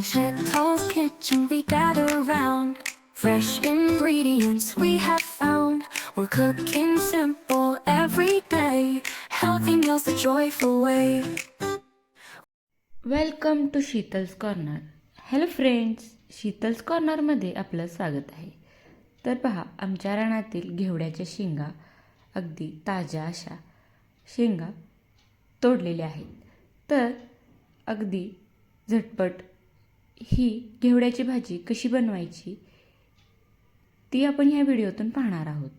In Chet's kitchen we gather round. Fresh ingredients we have found. We're cooking simple every day. Healthy meals the joyful way. Welcome to Sheetal's corner hello friends Sheetal's कॉर्नरमध्ये आपलं स्वागत आहे तर पहा आमच्या रानातील घेवड्याच्या शेंगा अगदी ताज्या अशा शेंगा तोडलेल्या आहेत तर अगदी झटपट ही घेवड्याची भाजी कशी बनवायची ती आपण ह्या व्हिडिओतून पाहणार आहोत.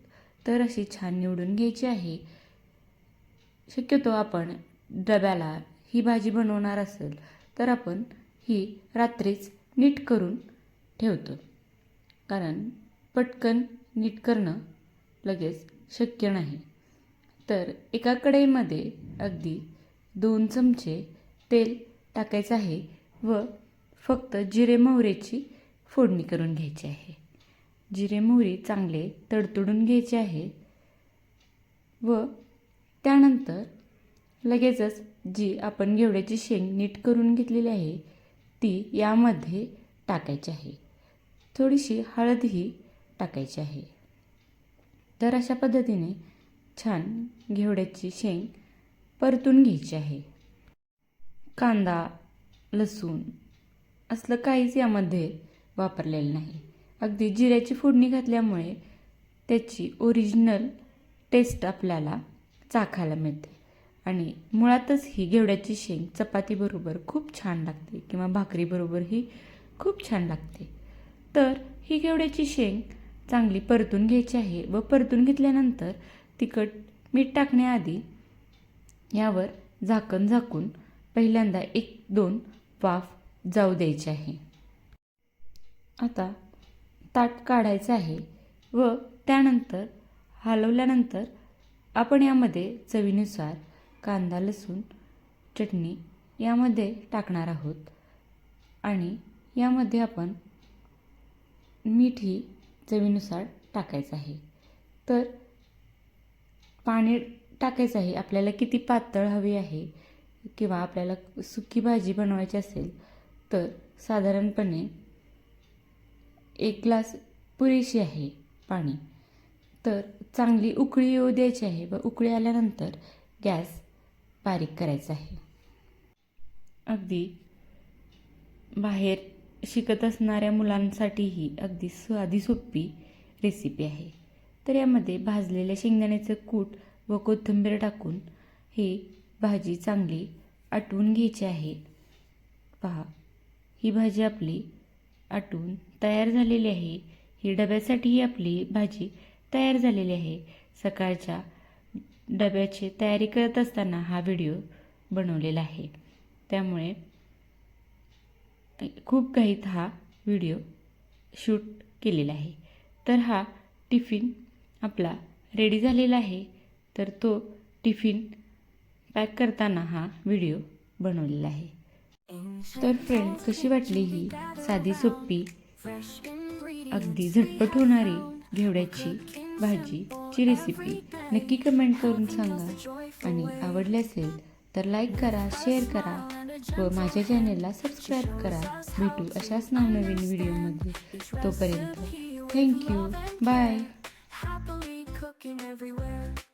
तर अशी छान निवडून घ्यायची आहे. शक्यतो आपण डब्याला ही भाजी बनवणार असेल तर आपण ही रात्रीच नीट करून ठेवतो. कारण पटकन नीट करणं लगेच शक्य नाही. तर एका कढईमध्ये अगदी दोन चमचे तेल टाकायचं आहे व फक्त जिरे मोहरेची फोडणी करून घ्यायची आहे. जिरे मोहरी चांगले तडतडून घ्यायचे आहे. व त्यानंतर लगेचच जी आपण घेवड्याची शेंग नीट करून घेतलेली आहे ती यामध्ये टाकायची आहे. थोडीशी हळदही टाकायची आहे. तर अशा पद्धतीने छान घेवड्याची शेंग परतून घ्यायची आहे. कांदा लसूण असलं काहीच यामध्ये वापरलेलं नाही. अगदी जिऱ्याची फोडणी घातल्यामुळे त्याची ओरिजिनल टेस्ट आपल्याला चाखायला मिळते. आणि मुळातच ही घेवड्याची शेंग चपातीबरोबर खूप छान लागते किंवा भाकरीबरोबरही खूप छान लागते. तर ही घेवड्याची शेंग चांगली परतून घ्यायची आहे व परतून घेतल्यानंतर तिखट मीठ टाकण्याआधी यावर झाकण झाकून पहिल्यांदा एक दोन वाफ जाऊ द्यायची आहे. आता ताट काढायचं आहे व त्यानंतर हलवल्यानंतर आपण यामध्ये चवीनुसार कांदा लसूण चटणी यामध्ये टाकणार आहोत आणि यामध्ये आपण मीठही चवीनुसार टाकायचं आहे. तर पाणी टाकायचं आहे. आपल्याला किती पातळ हवी आहे किंवा आपल्याला सुकी भाजी बनवायची असेल तर साधारणपणे एक ग्लास पुरेशी आहे पाणी. तर चांगली उकळी येऊ द्यायची आहे व उकळी आल्यानंतर गॅस बारीक करायचा आहे. अगदी बाहेर शिकत असणाऱ्या मुलांसाठीही अगदी साधी सोपी रेसिपी आहे. तर यामध्ये भाजलेल्या शेंगदाण्याचं कूट व कोथिंबीर टाकून ही भाजी चांगली आटवून घ्यायची आहे. पहा. ही भाजी आपली आटवून तयार झालेली आहे. ही डब्यासाठीही आपली भाजी तयार झालेली आहे. सकाळच्या डब्याची तयारी करत असताना हा व्हिडिओ बनवलेला आहे. त्यामुळे खूप काही हा व्हिडिओ शूट केलेला आहे. तर हा टिफिन आपला रेडी झालेला आहे. तर तो टिफिन पॅक करताना हा व्हिडिओ बनवलेला आहे. तर फ्रेंड कशी वाटली ही? साधी सोपी अगदी झटपट होणारी घेवड्याची भाजीची रेसिपी नक्की कमेंट करून सांगा. आणि आवडली असेल तर लाईक करा शेअर करा व माझ्या चॅनेलला सबस्क्राईब करा. भेटू अशाच नवनवीन व्हिडिओमध्ये तोपर्यंत thank you bye Happily cooking everywhere.